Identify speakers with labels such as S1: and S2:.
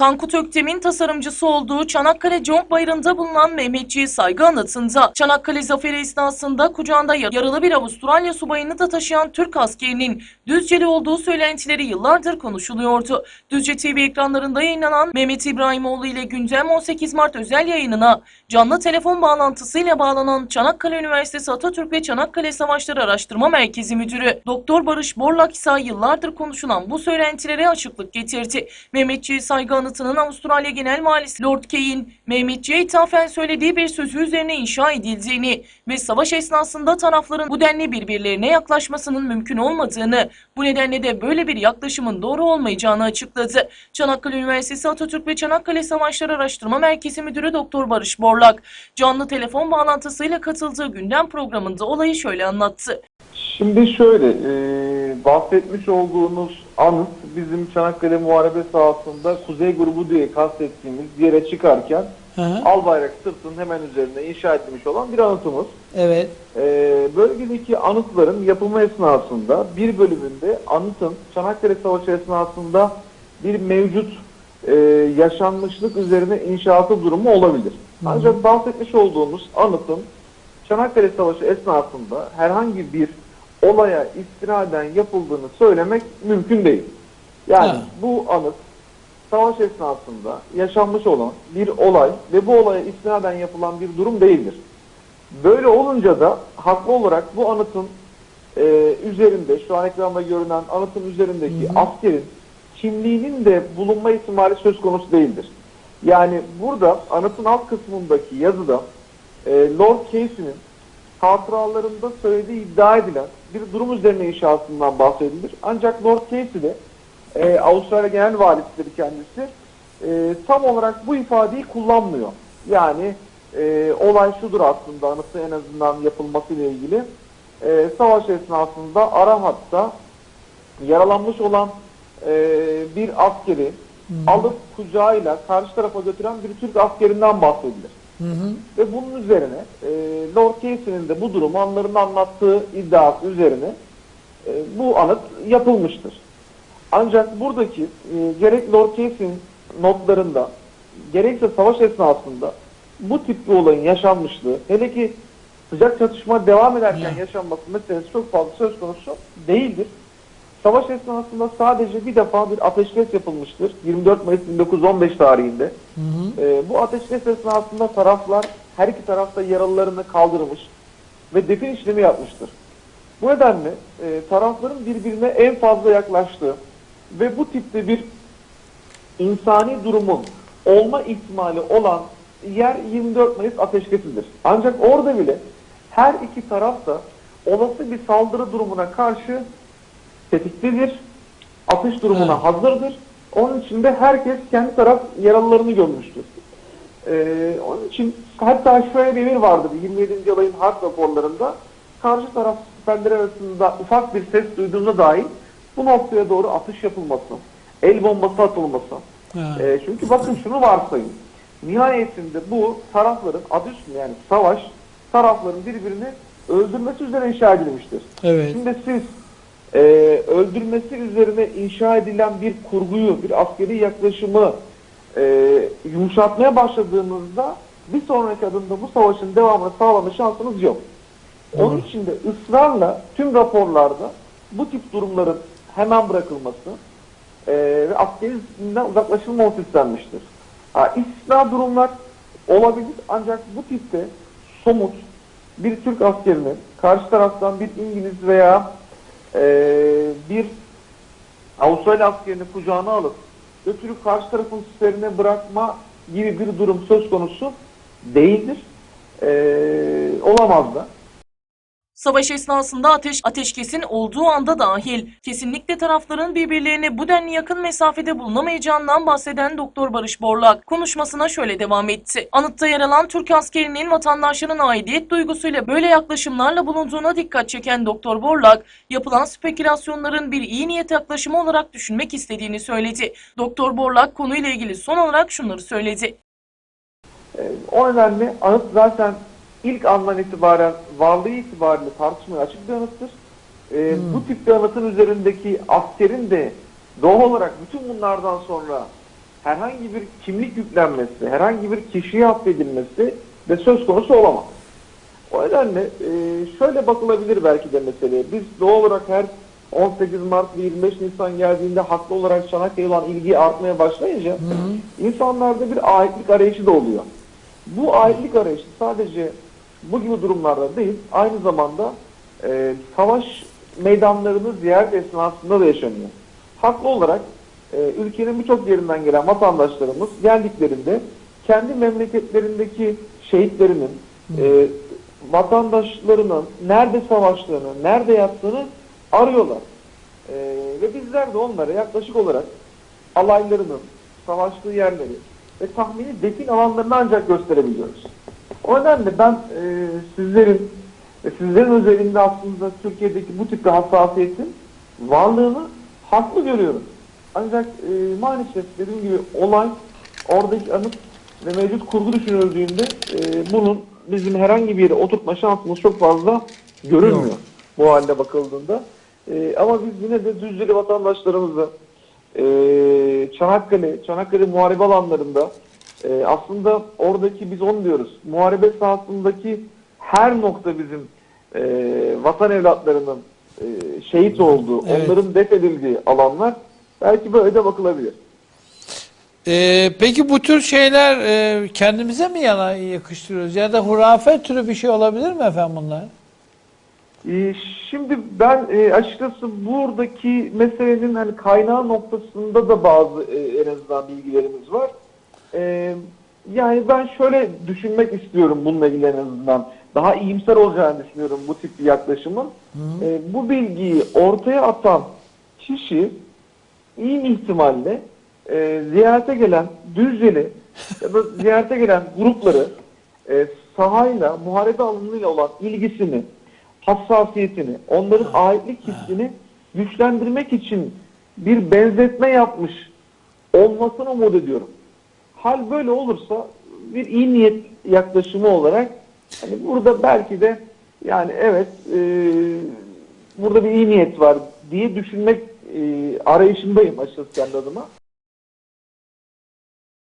S1: Tankut Öktem'in tasarımcısı olduğu Çanakkale Conk Bayırı'nda bulunan Mehmetçiği saygı anıtında Çanakkale Zaferi esnasında kucağında yaralı bir Avustralya subayını da taşıyan Türk askerinin Düzceli olduğu söylentileri yıllardır konuşuluyordu. Düzce TV ekranlarında yayınlanan Mehmet İbrahimoğlu ile gündem 18 Mart özel yayınına canlı telefon bağlantısıyla bağlanan Çanakkale Üniversitesi Atatürk ve Çanakkale Savaşları Araştırma Merkezi Müdürü Doktor Barış Borlak ise yıllardır konuşulan bu söylentilere açıklık getirdi. Mehmetçiği saygı anıtının Avustralya Genel Valisi Lord Key'in Mehmetçiğe ithafen söylediği bir sözü üzerine inşa edildiğini ve savaş esnasında tarafların bu denli birbirlerine yaklaşmasının mümkün olmadığını, bu nedenle de böyle bir yaklaşımın doğru olmayacağını açıkladı. Çanakkale Üniversitesi Atatürk ve Çanakkale Savaşları Araştırma Merkezi Müdürü Doktor Barış Borlak, canlı telefon bağlantısıyla katıldığı gündem programında olayı şöyle anlattı.
S2: Şimdi şöyle, e, bahsetmiş olduğunuz anıt bizim Çanakkale Muharebe sahasında Kuzey Grubu diye kastettiğimiz yere çıkarken
S3: Hı hı.
S2: Albayrak sırtının hemen üzerinde inşa edilmiş olan bir anıtımız.
S3: Evet.
S2: E, bölgedeki anıtların yapımı esnasında bir bölümünde anıtın Çanakkale Savaşı esnasında bir mevcut e, yaşanmışlık üzerine inşaatı durumu olabilir. Ancak bahsetmiş olduğumuz anıtın Çanakkale Savaşı esnasında herhangi bir olaya istinaden yapıldığını söylemek mümkün değil. Yani
S3: Ha.
S2: bu anıt savaş esnasında yaşanmış olan bir olay ve bu olaya istinaden yapılan bir durum değildir. Böyle olunca da haklı olarak bu anıtın e, üzerinde şu an ekranda görünen anıtın üzerindeki askerin kimliğinin de bulunma ihtimali söz konusu değildir. Yani burada anıtın alt kısmındaki yazıda e, Lord Casey'nin hatıralarında söylediği iddia edilen bir durum üzerine inşasından bahsedilir. Ancak Lord Casey de e, Avustralya Genel Valisidir kendisi e, tam olarak bu ifadeyi kullanmıyor. Yani e, olay şudur aslında anıtı en azından yapılması ile ilgili. E, savaş esnasında ara hatta yaralanmış olan e, bir askeri alıp kucağıyla karşı tarafa götüren bir Türk askerinden bahsedilir.
S3: Hı hı.
S2: Ve bunun üzerine e, Lord Casey'nin de bu durumu anlarında anlattığı iddiası üzerine e, bu anıt yapılmıştır. Ancak buradaki e, gerek Lord Casey'nin notlarında gerekse savaş esnasında bu tip bir olayın yaşanmışlığı hele ki sıcak çatışma devam ederken
S3: Ya.
S2: yaşanması meselesi çok fazla söz konusu değildir. Savaş esnasında sadece bir defa bir ateşkes yapılmıştır. 24 Mayıs 1915 tarihinde.
S3: Hı hı.
S2: Ee, bu ateşkes esnasında taraflar her iki tarafta yaralılarını kaldırmış ve defin işlemi yapmıştır. Bu nedenle e, tarafların birbirine en fazla yaklaştığı ve bu tipte bir insani durumun olma ihtimali olan yer 24 Mayıs ateşkesidir. Ancak orada bile her iki taraf da olası bir saldırı durumuna karşı tetiktedir. Atış durumuna
S3: Evet.
S2: hazırdır. Onun için de herkes kendi taraf yaralılarını görmüştür. Ee, onun için hatta şöyle bir emir vardır 27. alayın harp raporlarında. Karşı taraf siperleri arasında ufak bir ses duyduğunda dahi bu noktaya doğru atış yapılması, el bombası atılması.
S3: Ha.
S2: Ee, çünkü bakın şunu varsayın. Nihayetinde bu tarafların adı üstünde yani savaş tarafların birbirini öldürmesi üzerine inşa edilmiştir.
S3: Evet.
S2: Şimdi siz e, öldürmesi üzerine inşa edilen bir kurguyu, bir askeri yaklaşımı e, yumuşatmaya başladığınızda bir sonraki adımda bu savaşın devamını sağlama şansınız yok. Onun
S3: Doğru.
S2: için de ısrarla tüm raporlarda bu tip durumların hemen bırakılması e, ve askeri zihninden uzaklaşılması istenmiştir. Ha, istisna durumlar olabilir ancak bu tipte somut bir Türk askerinin karşı taraftan bir İngiliz veya e, bir Avustralya askerini kucağına alıp götürüp karşı tarafın siperine bırakma gibi bir durum söz konusu değildir. E, olamaz da.
S1: Savaş esnasında ateş ateşkesin olduğu anda dahil kesinlikle tarafların birbirlerine bu denli yakın mesafede bulunamayacağından bahseden Doktor Barış Borlak konuşmasına şöyle devam etti. Anıtta yer alan Türk askerinin vatandaşların aidiyet duygusuyla böyle yaklaşımlarla bulunduğuna dikkat çeken Doktor Borlak, yapılan spekülasyonların bir iyi niyet yaklaşımı olarak düşünmek istediğini söyledi. Doktor Borlak konuyla ilgili son olarak şunları söyledi.
S2: E, o nedenle anıt zaten ilk andan itibaren varlığı itibariyle tartışmaya açık bir anıttır. E, Bu tip bir anıtın üzerindeki askerin de doğal olarak bütün bunlardan sonra herhangi bir kimlik yüklenmesi, herhangi bir kişiye affedilmesi de söz konusu olamaz. O nedenle e, şöyle bakılabilir belki de meseleye. Biz doğal olarak her 18 Mart ve 25 Nisan geldiğinde haklı olarak Çanakkale'ye olan ilgi artmaya başlayınca insanlarda bir aitlik arayışı da oluyor. Bu aitlik arayışı sadece bu gibi durumlarda değil, aynı zamanda e, savaş meydanlarını ziyaret esnasında da yaşanıyor. Haklı olarak e, ülkenin birçok yerinden gelen vatandaşlarımız geldiklerinde kendi memleketlerindeki şehitlerinin, e, vatandaşlarının nerede savaştığını, nerede yattığını arıyorlar. E, ve bizler de onlara yaklaşık olarak alaylarının, savaştığı yerleri ve tahmini defin alanlarını ancak gösterebiliyoruz. O nedenle ben e, sizlerin ve sizlerin özelinde aslında Türkiye'deki bu tip bir hassasiyetin varlığını haklı görüyorum. Ancak e, maalesef dediğim gibi olay oradaki anıt ve mevcut kurgu düşünüldüğünde e, bunun bizim herhangi bir yere oturtma şansımız çok fazla görünmüyor
S3: Yok.
S2: bu halde bakıldığında. E, ama biz yine de Düzceli vatandaşlarımızı e, Çanakkale, Çanakkale muharebe alanlarında e, aslında oradaki biz onu diyoruz. Muharebe sahasındaki her nokta bizim e, vatan evlatlarının e, şehit olduğu,
S3: Evet.
S2: onların def edildiği alanlar belki böyle de bakılabilir.
S3: Ee, peki bu tür şeyler e, kendimize mi yana yakıştırıyoruz ya da hurafe türü bir şey olabilir mi efendim bunlar?
S2: Ee, Şimdi ben e, açıkçası buradaki meselenin hani kaynağı noktasında da bazı e, en azından bilgilerimiz var. E, yani ben şöyle düşünmek istiyorum bununla ilgili en azından. Daha iyimser olacağını düşünüyorum bu tip bir yaklaşımın. E, bu bilgiyi ortaya atan kişi iyi ihtimalle e, ziyarete gelen Düzceli ya da ziyarete gelen grupları e, sahayla, muharebe alanıyla olan ilgisini, hassasiyetini, onların aitlik hissini güçlendirmek için bir benzetme yapmış olmasını umut ediyorum. Hal böyle olursa bir iyi niyet yaklaşımı olarak hani burada belki de yani evet e, burada bir iyi niyet var diye düşünmek e, arayışındayım açıkçası kendi adıma.